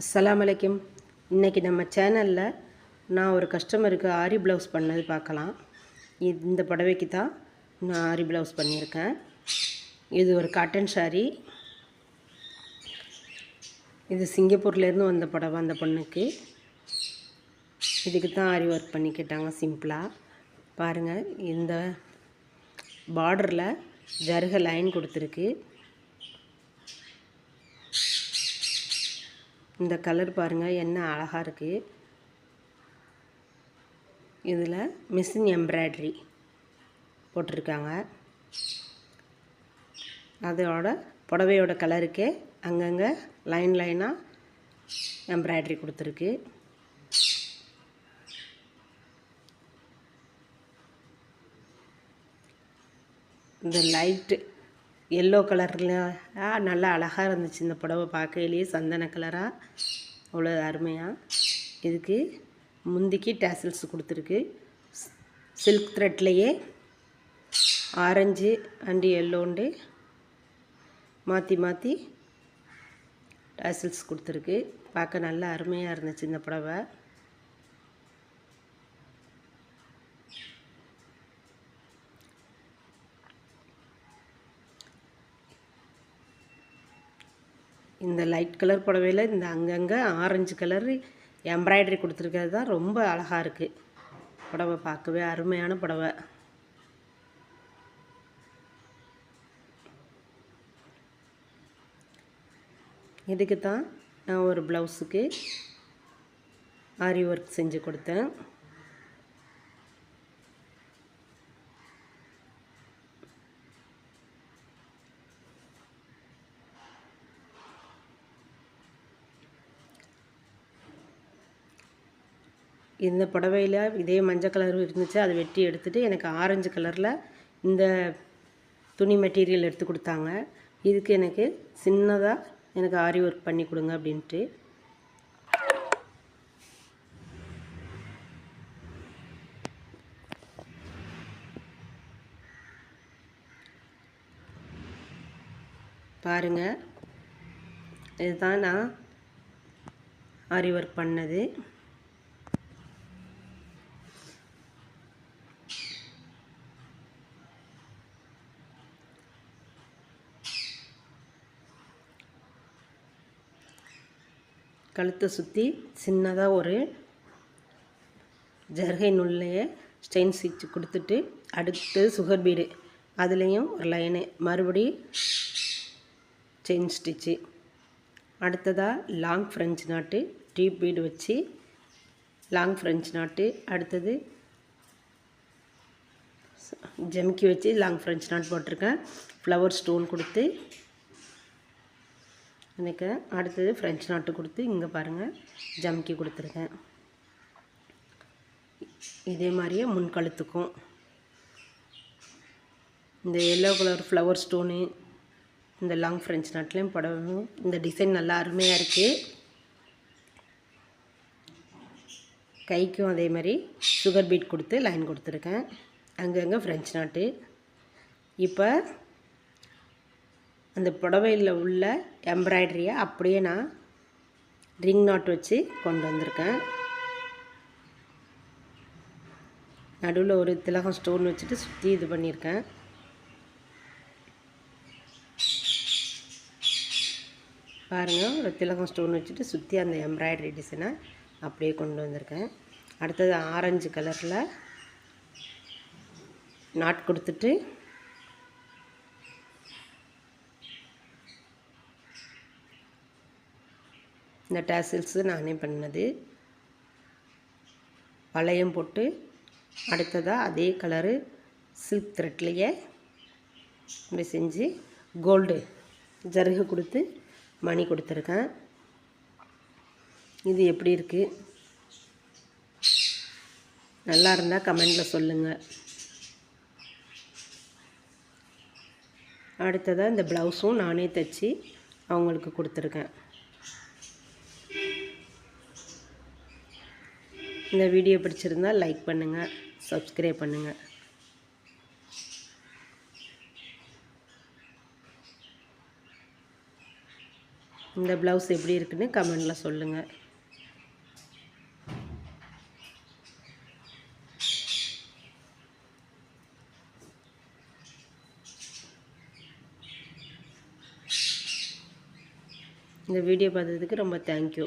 அஸ்லாம் வலைக்கும் இன்றைக்கி நம்ம சேனலில் நான் ஒரு கஸ்டமருக்கு ஆரி ப்ளவுஸ் பண்ணது பார்க்கலாம். இது இந்த புடவைக்கு தான் நான் ஆரி ப்ளவுஸ் பண்ணியிருக்கேன். இது ஒரு காட்டன் ஸாரி இது சிங்கப்பூர்லேருந்து வந்த புடவை அந்த பொண்ணுக்கு. இதுக்கு தான் ஆரி ஒர்க் பண்ணி கேட்டாங்க சிம்பிளாக பாருங்கள் இந்த பார்டரில் ஜருக லைன் கொடுத்துருக்கு. இந்த கலர் பாருங்கள் என்ன அழகாக இருக்குது இதில் மிஷின் எம்ப்ராய்ட்ரி போட்டிருக்காங்க. அதோட புடவையோட கலருக்கே அங்கங்கே லைன் லைனாக எம்ப்ராய்ட்ரி கொடுத்துருக்கு. இந்த லைட்டு எல்லோ கலரில் நல்லா அழகாக இருந்துச்சு இந்த புடவை பார்க்கையிலேயே சந்தன கலராக அவ்வளோ அருமையாக இதுக்கு முந்திக்கு டேசல்ஸ் கொடுத்துருக்கு. சில்க் த்ரெட்லேயே ஆரஞ்சு அண்டு எல்லோண்டு மாற்றி மாற்றி டேசல்ஸ் கொடுத்துருக்கு. பார்க்க நல்லா அருமையாக இருந்துச்சு இந்த புடவை. இந்த லைட் கலர் புடவையில் இந்த அங்கங்கே ஆரஞ்சு கலர் எம்ப்ராய்டரி கொடுத்துருக்கிறது தான் ரொம்ப அழகாக இருக்குது புடவை பார்க்கவே அருமையான புடவை. இதுக்கு தான் நான் ஒரு ப்ளவுஸுக்கு ஆரி ஒர்க் செஞ்சு கொடுத்தேன். இந்த புடவையில் இதே மஞ்சள் கலர் இருந்துச்சு அதை வெட்டி எடுத்துகிட்டு எனக்கு ஆரஞ்சு கலரில் இந்த துணி மெட்டீரியல் எடுத்து கொடுத்தாங்க. இதுக்கு எனக்கு சின்னதாக எனக்கு ஆரி ஒர்க் பண்ணி கொடுங்க அப்படின்ட்டு. பாருங்கள் இதுதான் நான் ஆரி ஒர்க் பண்ணது. கழுத்தை சுற்றி சின்னதாக ஒரு ஜர்கை நுள்ளையை ஸ்டெயின் ஸ்டிச் கொடுத்துட்டு அடுத்து சுகர் பீடு. அதுலேயும் ஒரு லைனு. மறுபடி செயின் ஸ்டிச்சு. அடுத்ததாக long French knot deep bead வச்சு லாங் ஃப்ரெஞ்ச் நாட்டு அடுத்தது ஜெமிக்கி வச்சு லாங் ஃப்ரெஞ்ச் நாட் போட்டிருக்கேன். ஃப்ளவர் ஸ்டோன் கொடுத்து எனக்கு அடுத்தது ஃப்ரெஞ்ச் நாட்டு கொடுத்து இங்கே பாருங்கள் ஜம்கி கொடுத்துருக்கேன். இதே மாதிரியே முன் கழுத்துக்கும். இந்த எல்லோ கலர் ஃப்ளவர் ஸ்டோனு இந்த லாங் ஃப்ரெஞ்ச் நாட்லேயும் படவும் இந்த டிசைன் நல்லா அருமையாக இருக்குது கைக்கும் அதே மாதிரி சுகர் பீட் கொடுத்து லைன் கொடுத்துருக்கேன். அங்கங்கே ஃப்ரெஞ்ச் நாட்டு இப்போ அந்த புடவையில் உள்ள எம்ப்ராய்டரியை அப்படியே நான் ரிங் நாட் வச்சு கொண்டு வந்திருக்கேன். நடுவில் ஒரு திலகம் ஸ்டோன் வச்சுட்டு சுற்றி இது பண்ணியிருக்கேன் பாருங்கள் ஒரு திலகம் ஸ்டோன் வச்சுட்டு சுற்றி அந்த எம்ப்ராய்டரி டிசைனை அப்படியே கொண்டு வந்திருக்கேன். அடுத்தது ஆரஞ்சு கலரில் நாட் கொடுத்துட்டு இந்த டேசில்ஸு நானே பண்ணது வளையம் போட்டு அடுத்ததாக அதே கலரு சில்க் த்ரெட்லேயே இப்படி செஞ்சு கோல்டு ஜருகு கொடுத்து மணி கொடுத்துருக்கேன். இது எப்படி இருக்குது நல்லா இருந்தால் கமெண்டில் சொல்லுங்கள் அடுத்ததாக இந்த ப்ளவுஸும் நானே தைச்சி அவங்களுக்கு கொடுத்துருக்கேன். இந்த வீடியோ பிடிச்சிருந்தால் லைக் பண்ணுங்கள் சப்ஸ்கிரைப் பண்ணுங்கள் இந்த ப்ளவுஸ் எப்படி இருக்குன்னு கமெண்டில் சொல்லுங்கள் இந்த வீடியோ பார்த்ததுக்கு ரொம்ப தேங்க்யூ